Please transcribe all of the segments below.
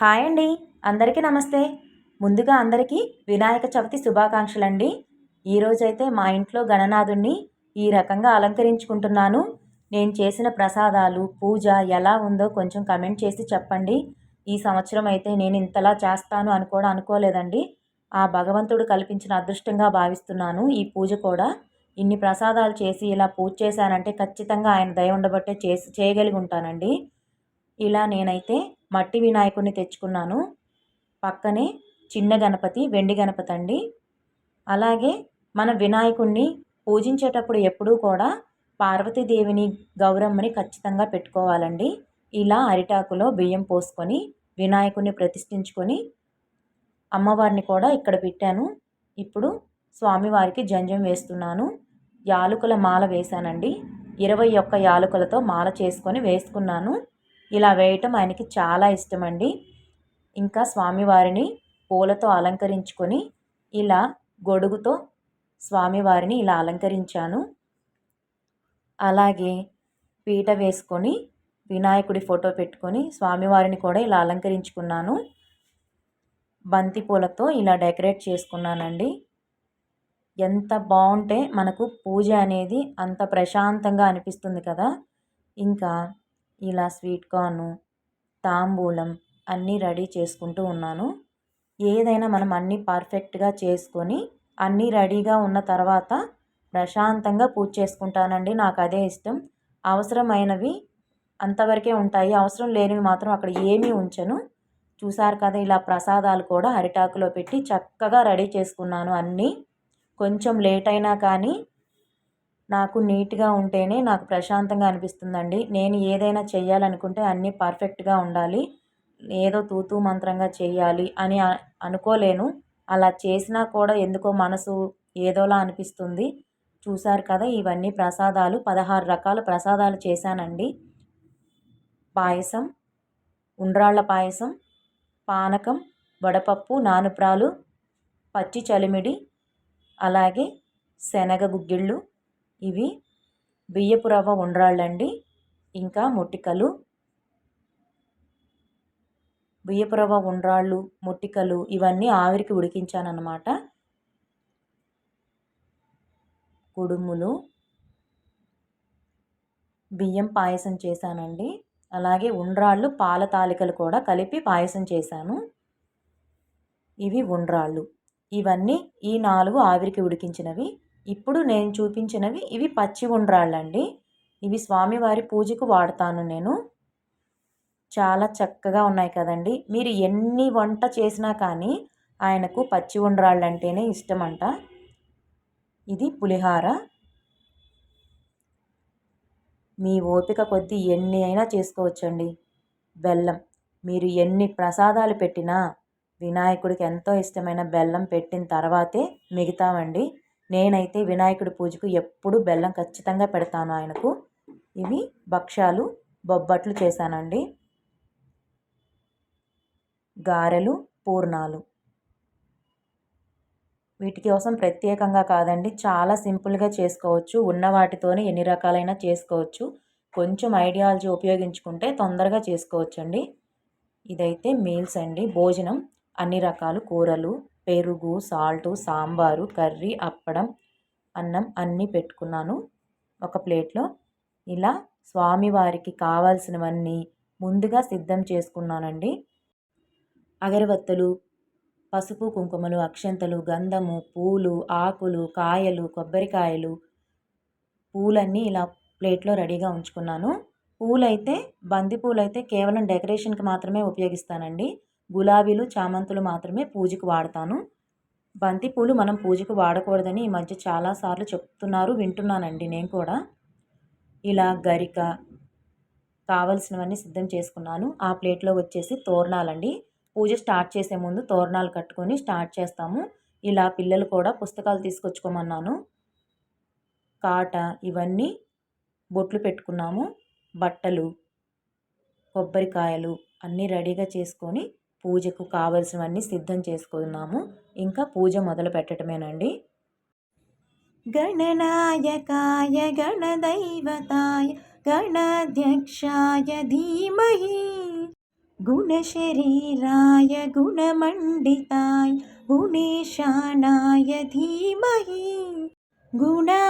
Hi అండి. అందరికీ నమస్తే. ముందుగా అందరికీ వినాయక చవితి శుభాకాంక్షలు అండి ఈరోజైతే మా ఇంట్లో గణనాథుణ్ణి ఈ రకంగా అలంకరించుకుంటున్నాను. నేను చేసిన ప్రసాదాలు పూజ ఎలా ఉందో కొంచెం కమెంట్ చేసి చెప్పండి. ఈ సంవత్సరం అయితే నేను ఇంతలా చేస్తాను అని కూడా అనుకోలేదండి. ఆ భగవంతుడు కల్పించిన అదృష్టంగా భావిస్తున్నాను. ఈ పూజ కూడా ఇన్ని ప్రసాదాలు చేసి ఇలా పూజ చేశానంటే ఖచ్చితంగా ఆయన దయ ఉండబట్టే చేసి చేయగలిగి ఉంటానండి. ఇలా నేనైతే మట్టి వినాయకుడిని తెచ్చుకున్నాను. పక్కనే చిన్న గణపతి వెండి గణపతి అండి. అలాగే మన వినాయకుడిని పూజించేటప్పుడు ఎప్పుడూ కూడా పార్వతీదేవిని గౌరమ్మని ఖచ్చితంగా పెట్టుకోవాలండి. ఇలా అరిటాకులో బియ్యం పోసుకొని వినాయకుడిని ప్రతిష్ఠించుకొని అమ్మవారిని కూడా ఇక్కడ పెట్టాను. ఇప్పుడు స్వామివారికి జంజం వేస్తున్నాను. యాలకుల మాల వేశానండి. ఇరవై ఒక్క యాలకులతో మాల చేసుకొని వేసుకున్నాను. ఇలా వేయటం ఆయనకి చాలా ఇష్టం అండి ఇంకా స్వామివారిని పూలతో అలంకరించుకొని ఇలా గొడుగుతో స్వామివారిని ఇలా అలంకరించాను. అలాగే పీట వేసుకొని వినాయకుడి ఫోటో పెట్టుకొని స్వామివారిని కూడా ఇలా అలంకరించుకున్నాను. బంతి పూలతో ఇలా డెకరేట్ చేసుకున్నానండి. ఎంత బాగుంటే మనకు పూజ అనేది అంత ప్రశాంతంగా అనిపిస్తుంది కదా. ఇంకా ఇలా స్వీట్ కార్ను తాంబూలం అన్నీ రెడీ చేసుకుంటూ ఉన్నాను. ఏదైనా మనం అన్నీ పర్ఫెక్ట్గా చేసుకొని అన్నీ రెడీగా ఉన్న తర్వాత ప్రశాంతంగా పూజ చేసుకుంటానండి. నాకు అదే ఇష్టం. అవసరమైనవి అంతవరకే ఉంటాయి. అవసరం లేనివి మాత్రం అక్కడ ఏమీ ఉంచను. చూసారు కదా ఇలా ప్రసాదాలు కూడా అరిటాకులో పెట్టి చక్కగా రెడీ చేసుకున్నాను అన్నీ. కొంచెం లేట్ అయినా కానీ నాకు నీట్గా ఉంటేనే నాకు ప్రశాంతంగా అనిపిస్తుందండి. నేను ఏదైనా చేయాలనుకుంటే అన్నీ పర్ఫెక్ట్గా ఉండాలి. ఏదో తూతూ మంత్రంగా చేయాలి అని అనుకోలేను. అలా చేసినా కూడా ఎందుకో మనసు ఏదోలా అనిపిస్తుంది. చూశారు కదా ఇవన్నీ ప్రసాదాలు. పదహారు రకాల ప్రసాదాలు చేశానండి. పాయసం ఉండ్రాళ్ళ పాయసం పానకం వడపప్పు నానుప్రాలు పచ్చి చలిమిడి అలాగే శనగ గుగ్గిళ్ళు ఇవి బియ్యపు రవ్వ ఉండ్రాళ్ళండి ఇంకా ముట్టికలు. బియ్యపు రవ్వ ఉండ్రాళ్ళు ముట్టికలు ఇవన్నీ ఆవిరికి ఉడికించానన్నమాట. కుడుములు. బియ్యం పాయసం చేశానండి. అలాగే ఉండ్రాళ్ళు పాల తాలికలు కూడా కలిపి పాయసం చేశాను. ఇవి ఉండ్రాళ్ళు. ఇవన్నీ ఈ నాలుగు ఆవిరికి ఉడికించినవి. ఇప్పుడు నేను చూపించినవి ఇవి పచ్చి ఉండ్రాళ్ళండి. ఇవి స్వామివారి పూజకు వాడతాను నేను. చాలా చక్కగా ఉన్నాయి కదండి. మీరు ఎన్ని వంట చేసినా కానీ ఆయనకు పచ్చి ఉండ్రాళ్ళు అంటేనే ఇష్టమంట. ఇది పులిహార. మీ ఓపిక కొద్దీ ఎన్ని అయినా చేసుకోవచ్చండి. బెల్లం. మీరు ఎన్ని ప్రసాదాలు పెట్టినా వినాయకుడికి ఎంతో ఇష్టమైన బెల్లం పెట్టిన తర్వాతే మిగతావండి. నేనైతే వినాయకుడి పూజకు ఎప్పుడు బెల్లం ఖచ్చితంగా పెడతాను ఆయనకు. ఇవి భక్ష్యాలు బొబ్బట్లు చేశానండి. గారెలు పూర్ణాలు. వీటి కోసం ప్రత్యేకంగా కాదండి. చాలా సింపుల్గా చేసుకోవచ్చు. ఉన్న వాటితోనే ఎన్ని రకాలైనా చేసుకోవచ్చు. కొంచెం ఐడియాలజీ ఉపయోగించుకుంటే తొందరగా చేసుకోవచ్చండి. ఇదైతే మీల్స్ అండి. భోజనం అన్ని రకాలు కూరలు పెరుగు సాల్టు సాంబారు కర్రీ అప్పడం అన్నం అన్నీ పెట్టుకున్నాను. ఒక ప్లేట్లో ఇలా స్వామివారికి కావాల్సినవన్నీ ముందుగా సిద్ధం చేసుకున్నానండి. అగరవత్తులు పసుపు కుంకుమలు అక్షంతలు గంధము పూలు ఆకులు కాయలు కొబ్బరికాయలు పూలన్నీ ఇలా ప్లేట్లో రెడీగా ఉంచుకున్నాను. పూలైతే బంతి పూలైతే కేవలం డెకరేషన్కి మాత్రమే ఉపయోగిస్తానండి. గులాబీలు చామంతులు మాత్రమే పూజకు వాడతాను. బంతిపూలు మనం పూజకు వాడకూడదని ఈ మధ్య చాలాసార్లు చెప్తున్నారు వింటున్నానండి నేను కూడా. ఇలా గరిక కావలసినవన్నీ సిద్ధం చేసుకున్నాను. ఆ ప్లేట్లో వచ్చేసి తోరణాలండి. పూజ స్టార్ట్ చేసే ముందు తోరణాలు కట్టుకొని స్టార్ట్ చేస్తాము. ఇలా పిల్లలు కూడా పుస్తకాలు తీసుకొచ్చుకోమన్నాను. కాట ఇవన్నీ బొట్లు పెట్టుకున్నాము. బట్టలు కొబ్బరికాయలు అన్నీ రెడీగా చేసుకొని పూజకు కావలసినవన్నీ సిద్ధం చేసుకున్నాము. ఇంకా పూజ మొదలు పెట్టడమేనండి గణనాయకాయ గణదైవతాయ గణాధ్యక్షాయ ధీమహి. గుణశరీరాయ గుణమండితాయ గుణేశానాయ ధీమహి. గుణా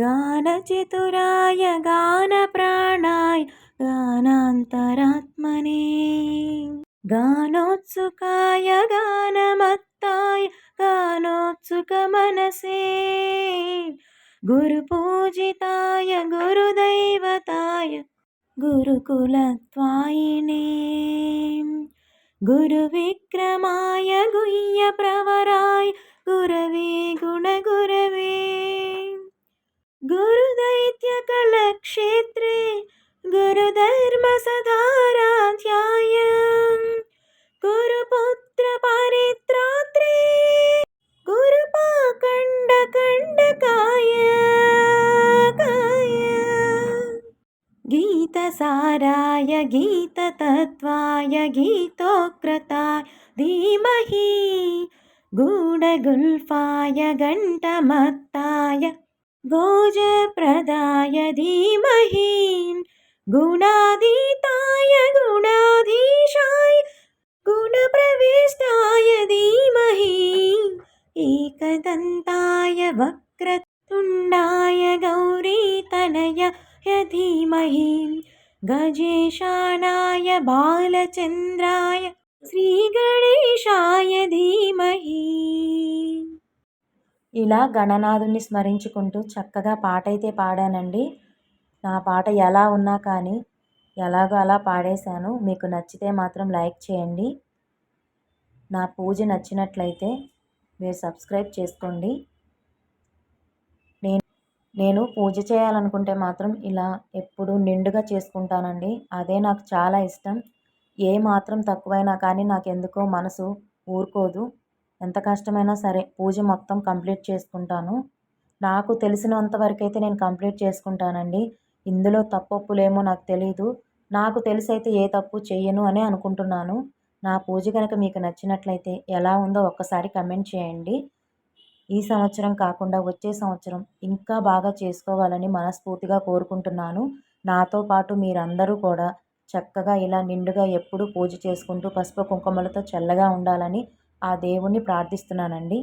గానచతురాయ గాన ప్రాణాయ గానాంతరాత్మనే గానోత్సుకాయ గానమత్తాయ గానోత్సుక మనసే గురుపూజితాయ గురుదైవతాయ గురుకులత్వాయినే గురువిక్రమాయ గుహ్య ప్రవరాయ గురవే గుణగురు गुरुदैत्यकलक्षेत्रे गुरुधर्मसधाराध्याय गुरुपुत्रपरित्रात्रे गुरुपाखण्डकण्डकाय गीतसाराय गीततत्त्वाय गीतोक्त्रताय धीमहि गूढगुल्फाय घण्टमत्ताय भोजप्रदाय धीमहि गुणाधीताय गुणाधीशाय गुणप्रविष्टाय धीमहि एकदन्ताय वक्रतुण्डाय गौरीतनय धीमहि गजेशानाय बालचन्द्राय श्रीगणेशाय धीमहि। ఇలా గణనాథుని స్మరించుకుంటూ చక్కగా పాట అయితే పాడానండి. నా పాట ఎలా ఉన్నా కానీ ఎలాగో అలా పాడేశాను. మీకు నచ్చితే మాత్రం లైక్ చేయండి. నా పూజ నచ్చినట్లయితే మీరు సబ్స్క్రైబ్ చేసుకోండి. నేను నేను పూజ చేయాలనుకుంటే మాత్రం ఇలా ఎప్పుడు నిండుగా చేసుకుంటానండి. అదే నాకు చాలా ఇష్టం. ఏ మాత్రం తక్కువైనా కానీ నాకు ఎందుకో మనసు ఊరుకోదు. ఎంత కష్టమైనా సరే పూజ మొత్తం కంప్లీట్ చేసుకుంటాను. నాకు తెలిసినంత వరకు అయితే నేను కంప్లీట్ చేసుకుంటానండి. ఇందులో తప్పొప్పులేమో నాకు తెలియదు నాకు తెలిసి అయితే ఏ తప్పు చేయను అని అనుకుంటున్నాను. నా పూజ కనుక మీకు నచ్చినట్లయితే ఎలా ఉందో ఒక్కసారి కమెంట్ చేయండి. ఈ సంవత్సరం కాకుండా వచ్చే సంవత్సరం ఇంకా బాగా చేసుకోవాలని మనస్ఫూర్తిగా కోరుకుంటున్నాను. నాతో పాటు మీరందరూ కూడా చక్కగా ఇలా నిండుగా ఎప్పుడూ పూజ చేసుకుంటూ పసుపు కుంకుమలతో చల్లగా ఉండాలని ఆ దేవుణ్ణి ప్రార్థిస్తున్నానండి.